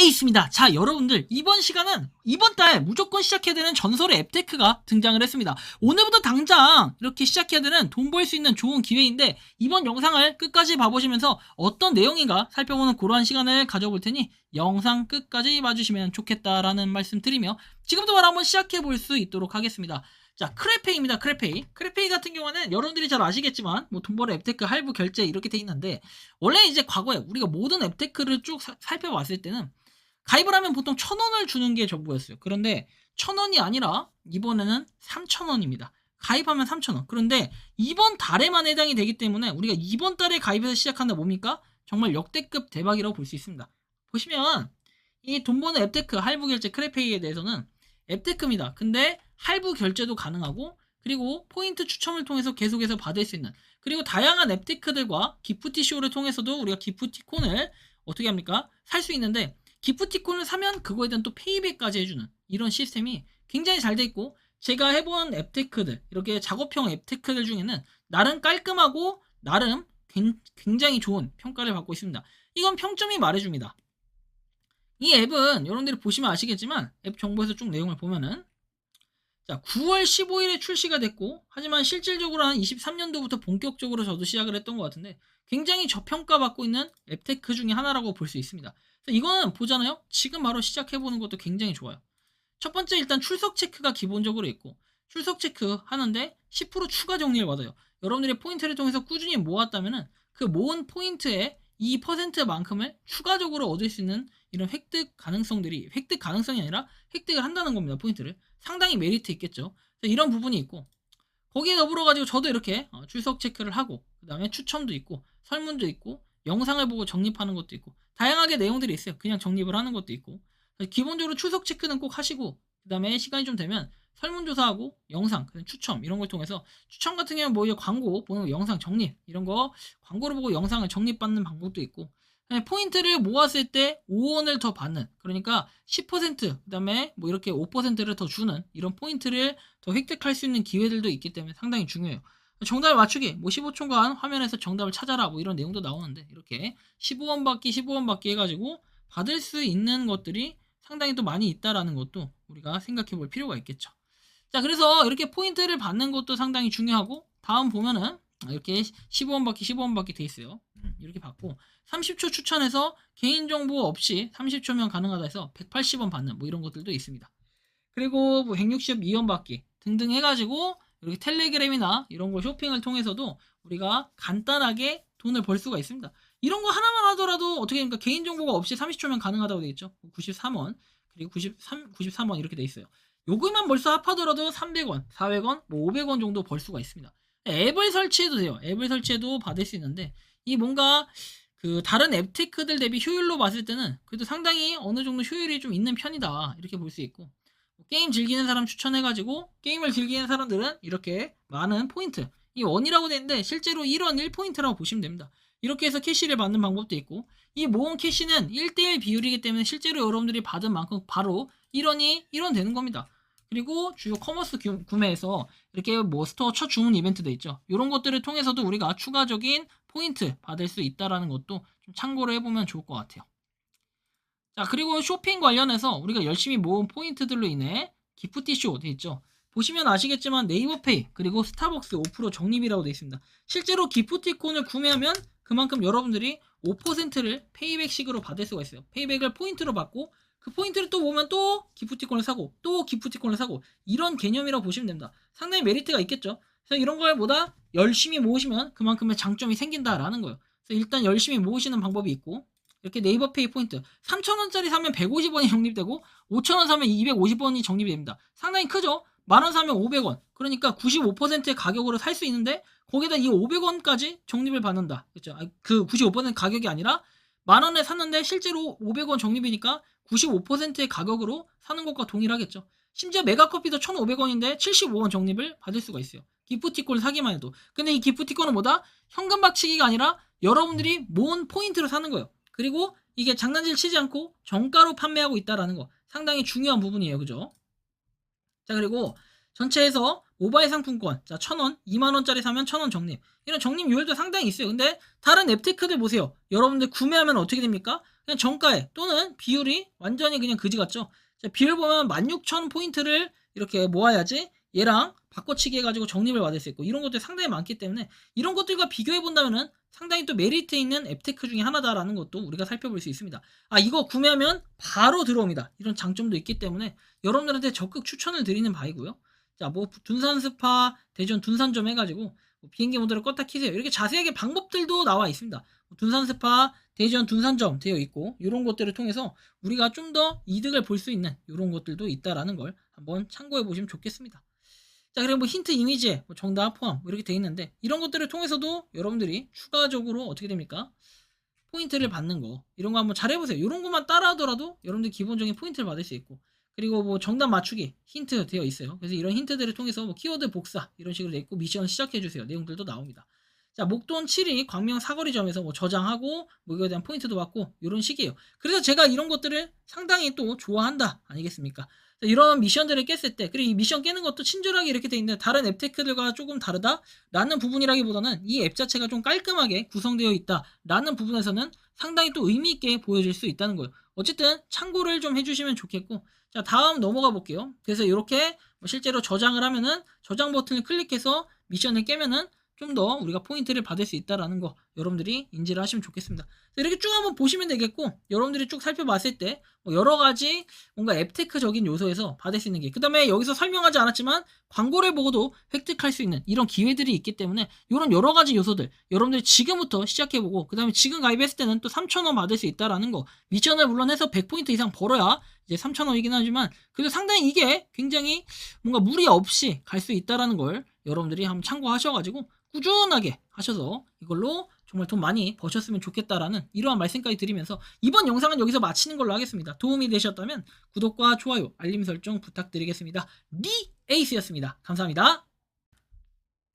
에이스입니다. 자, 여러분들 이번 시간은 이번 달 무조건 시작해야 되는 전설의 앱테크가 등장을 했습니다. 오늘부터 당장 이렇게 시작해야 되는 돈 벌 수 있는 좋은 기회인데 이번 영상을 끝까지 봐보시면서 어떤 내용인가 살펴보는 그러한 시간을 가져볼 테니 영상 끝까지 봐주시면 좋겠다라는 말씀 드리며 지금부터 바로 한번 시작해 볼 수 있도록 하겠습니다. 자, 크레페이입니다. 크레페이. 크레페이 같은 경우는 여러분들이 잘 아시겠지만 뭐 돈벌이 앱테크 할부 결제 이렇게 돼 있는데 원래 이제 과거에 우리가 모든 앱테크를 쭉 사- 살펴봤을 때는 가입을 하면 보통 천 원을 주는 게 전부였어요. 그런데 천 원이 아니라 이번에는 삼천 원입니다. 가입하면 삼천 원. 그런데 이번 달에만 해당이 되기 때문에 우리가 이번 달에 가입해서 시작한다 뭡니까? 정말 역대급 대박이라고 볼 수 있습니다. 보시면 이 돈 버는 앱테크 할부 결제 크레페이에 대해서는 앱테크입니다. 근데 할부 결제도 가능하고 그리고 포인트 추첨을 통해서 계속해서 받을 수 있는 그리고 다양한 앱테크들과 기프티쇼를 통해서도 우리가 기프티콘을 어떻게 합니까? 살 수 있는데 기프티콘을 사면 그거에 대한 또 페이백까지 해주는 이런 시스템이 굉장히 잘 돼 있고 제가 해본 앱테크들 이렇게 작업형 앱테크들 중에는 나름 깔끔하고 나름 굉- 굉장히 좋은 평가를 받고 있습니다. 이건 평점이 말해줍니다. 이 앱은 여러분들이 보시면 아시겠지만 앱 정보에서 쭉 내용을 보면은 자 9월 15일에 출시가 됐고 하지만 실질적으로 한 23년도부터 본격적으로 저도 시작을 했던 것 같은데 굉장히 저평가받고 있는 앱테크 중에 하나라고 볼 수 있습니다. 이거는 보잖아요. 지금 바로 시작해보는 것도 굉장히 좋아요. 첫 번째 일단 출석 체크가 기본적으로 있고 출석 체크 하는데 10% 추가 정리를 받아요. 여러분들이 포인트를 통해서 꾸준히 모았다면은 그 모은 포인트의 2%만큼을 추가적으로 얻을 수 있는 이런 획득 가능성들이 획득 가능성이 아니라 획득을 한다는 겁니다. 포인트를 상당히 메리트 있겠죠. 이런 부분이 있고 거기에 더불어 가지고 저도 이렇게 어, 출석 체크를 하고 그 다음에 추첨도 있고 설문도 있고 영상을 보고 정립하는 것도 있고 다양하게 내용들이 있어요. 그냥 정립을 하는 것도 있고 기본적으로 출석 체크는 꼭 하시고 그 다음에 시간이 좀 되면 설문조사하고 영상, 추첨 이런 걸 통해서 추첨 같은 경우는 뭐 이제 광고 보는 거, 영상 정립 이런 거 광고를 보고 영상을 정립받는 방법도 있고 포인트를 모았을 때 5원을 더 받는 그러니까 10% 그다음에 뭐 이렇게 5%를 더 주는 이런 포인트를 더 획득할 수 있는 기회들도 있기 때문에 상당히 중요해요. 정답을 맞추기 뭐 15초간 화면에서 정답을 찾아라 뭐 이런 내용도 나오는데 이렇게 15원 받기 15원 받기 해가지고 받을 수 있는 것들이 상당히 또 많이 있다라는 것도 우리가 생각해 볼 필요가 있겠죠. 자 그래서 이렇게 포인트를 받는 것도 상당히 중요하고 다음 보면은 이렇게 15원 받기 15원 받기 돼 있어요. 음, 이렇게 받고 30초 추천해서 개인정보 없이 30초면 가능하다 해서 180원 받는 뭐 이런 것들도 있습니다. 그리고 뭐 162원 받기 등등 해가지고 이렇게 텔레그램이나 이런 거 쇼핑을 통해서도 우리가 간단하게 돈을 벌 수가 있습니다. 이런 거 하나만 하더라도 어떻게 됩니까? 개인 정보가 없이 30초면 가능하다고 되겠죠? 93원 그리고 93, 93원 이렇게 돼 있어요. 요금만 벌써 합하더라도 300원, 400원, 뭐 500원 정도 벌 수가 있습니다. 앱을 설치해도 돼요. 앱을 설치해도 받을 수 있는데 이 뭔가 그 다른 앱테크들 대비 효율로 봤을 때는 그래도 상당히 어느 정도 효율이 좀 있는 편이다 이렇게 볼 수 있고 뭐 게임 즐기는 사람 추천해가지고 게임을 즐기는 사람들은 이렇게 많은 포인트 이 원이라고 되는데 실제로 1원 1포인트라고 보시면 됩니다. 이렇게 해서 캐시를 받는 방법도 있고 이 모은 캐시는 1대1 비율이기 때문에 실제로 여러분들이 받은 만큼 바로 1원이 1원 되는 겁니다. 그리고 주요 커머스 규- 구매에서 이렇게 뭐 스토어 첫 주문 이벤트도 있죠. 이런 것들을 통해서도 우리가 추가적인 포인트 받을 수 있다라는 것도 좀 참고를 해보면 좋을 것 같아요. 자 그리고 쇼핑 관련해서 우리가 열심히 모은 포인트들로 인해 기프티쇼 돼 있죠. 보시면 아시겠지만 네이버페이 그리고 스타벅스 5% 적립이라고 되어 있습니다. 실제로 기프티콘을 구매하면 그만큼 여러분들이 5%를 페이백식으로 받을 수가 있어요. 페이백을 포인트로 받고 그 포인트를 또 보면 또 기프티콘을 사고 또 기프티콘을 사고 이런 개념이라고 보시면 됩니다. 상당히 메리트가 있겠죠. 그래서 이런 걸 보다 열심히 모으시면 그만큼의 장점이 생긴다라는 거예요. 그래서 일단 열심히 모으시는 방법이 있고 이렇게 네이버 페이 포인트 3,000원짜리 사면 150원이 적립되고 5,000원 사면 250원이 적립이 됩니다. 상당히 크죠? 만원 사면 500원. 그러니까 95%의 가격으로 살 수 있는데 거기다 이 500원까지 적립을 받는다. 그렇죠? 아, 그95% 가격이 아니라 만 원에 샀는데 실제로 500원 적립이니까 95%의 가격으로 사는 것과 동일하겠죠. 심지어 메가커피도 1,500원인데 75원 적립을 받을 수가 있어요. 기프티콘 사기만 해도. 근데 이 기프티콘은 뭐다? 현금 박치기가 아니라 여러분들이 모은 포인트로 사는 거예요. 그리고 이게 장난질 치지 않고 정가로 판매하고 있다라는 거 상당히 중요한 부분이에요. 그죠? 자, 그리고 전체에서 모바일 상품권, 자, 1000원, 2만원짜리 사면 1000원 적립. 이런 적립률도 상당히 있어요. 근데 다른 앱테크들 보세요. 여러분들 구매하면 어떻게 됩니까? 그냥 정가에 또는 비율이 완전히 그냥 그지 같죠? 자, 비율 보면 16,000포인트를 이렇게 모아야지 얘랑 바꿔치기 해가지고 적립을 받을 수 있고 이런 것들이 상당히 많기 때문에 이런 것들과 비교해 본다면은 상당히 또 메리트 있는 앱테크 중에 하나다라는 것도 우리가 살펴볼 수 있습니다. 아 이거 구매하면 바로 들어옵니다. 이런 장점도 있기 때문에 여러분들한테 적극 추천을 드리는 바이고요. 자 뭐 둔산 스파 대전 둔산점 해가지고 뭐 비행기 모드를 껐다 키세요. 이렇게 자세하게 방법들도 나와 있습니다. 둔산 스파 대전 둔산점 되어 있고 이런 것들을 통해서 우리가 좀 더 이득을 볼 수 있는 이런 것들도 있다라는 걸 한번 참고해 보시면 좋겠습니다. 자, 그리고 뭐 힌트 이미지에 뭐 정답 포함 뭐 이렇게 돼 있는데 이런 것들을 통해서도 여러분들이 추가적으로 어떻게 됩니까? 포인트를 받는 거 이런 거 한번 잘 해보세요. 이런 것만 따라하더라도 여러분들 기본적인 포인트를 받을 수 있고 그리고 뭐 정답 맞추기 힌트 되어 있어요. 그래서 이런 힌트들을 통해서 뭐 키워드 복사 이런 식으로 돼 있고 미션을 시작해 주세요. 내용들도 나옵니다. 자, 목돈 7위 광명 사거리점에서 뭐 저장하고 뭐 이거에 대한 포인트도 받고 이런 식이에요. 그래서 제가 이런 것들을 상당히 또 좋아한다 아니겠습니까? 자, 이런 미션들을 깼을 때 그리고 이 미션 깨는 것도 친절하게 이렇게 돼 있는데 다른 앱테크들과 조금 다르다라는 부분이라기보다는 이 앱 자체가 좀 깔끔하게 구성되어 있다라는 부분에서는 상당히 또 의미 있게 보여질 수 있다는 거예요. 어쨌든 참고를 좀 해주시면 좋겠고 자 다음 넘어가 볼게요. 그래서 이렇게 뭐 실제로 저장을 하면은 저장 버튼을 클릭해서 미션을 깨면은 좀 더 우리가 포인트를 받을 수 있다라는 거 여러분들이 인지를 하시면 좋겠습니다. 이렇게 쭉 한번 보시면 되겠고 여러분들이 쭉 살펴봤을 때뭐 여러 가지 뭔가 앱테크적인 요소에서 받을 수 있는 게 그다음에 여기서 설명하지 않았지만 광고를 보고도 획득할 수 있는 이런 기회들이 있기 때문에 이런 여러 가지 요소들 여러분들이 지금부터 시작해보고 그다음에 지금 가입했을 때는 또 3,000원 받을 수 있다라는 거 미션을 물론 해서 100포인트 이상 벌어야 이제 3,000원이긴 하지만 그래도 상당히 이게 굉장히 뭔가 무리 없이 갈 수 있다라는 걸 여러분들이 한번 참고하셔가지고 꾸준하게 하셔서 이걸로 정말 돈 많이 버셨으면 좋겠다라는 이러한 말씀까지 드리면서 이번 영상은 여기서 마치는 걸로 하겠습니다. 도움이 되셨다면 구독과 좋아요, 알림 설정 부탁드리겠습니다. 리 에이스였습니다. 감사합니다.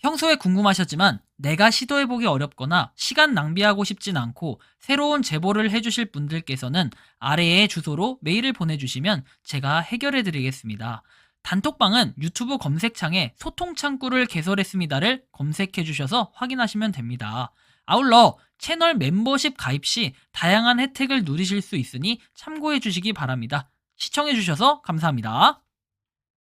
평소에 궁금하셨지만 내가 시도해보기 어렵거나 시간 낭비하고 싶진 않고 새로운 제보를 해주실 분들께서는 아래의 주소로 메일을 보내주시면 제가 해결해드리겠습니다. 단톡방은 유튜브 검색창에 소통 창구를 개설했습니다를 검색해 주셔서 확인하시면 됩니다. 아울러 채널 멤버십 가입 시 다양한 혜택을 누리실 수 있으니 참고해 주시기 바랍니다. 시청해 주셔서 감사합니다.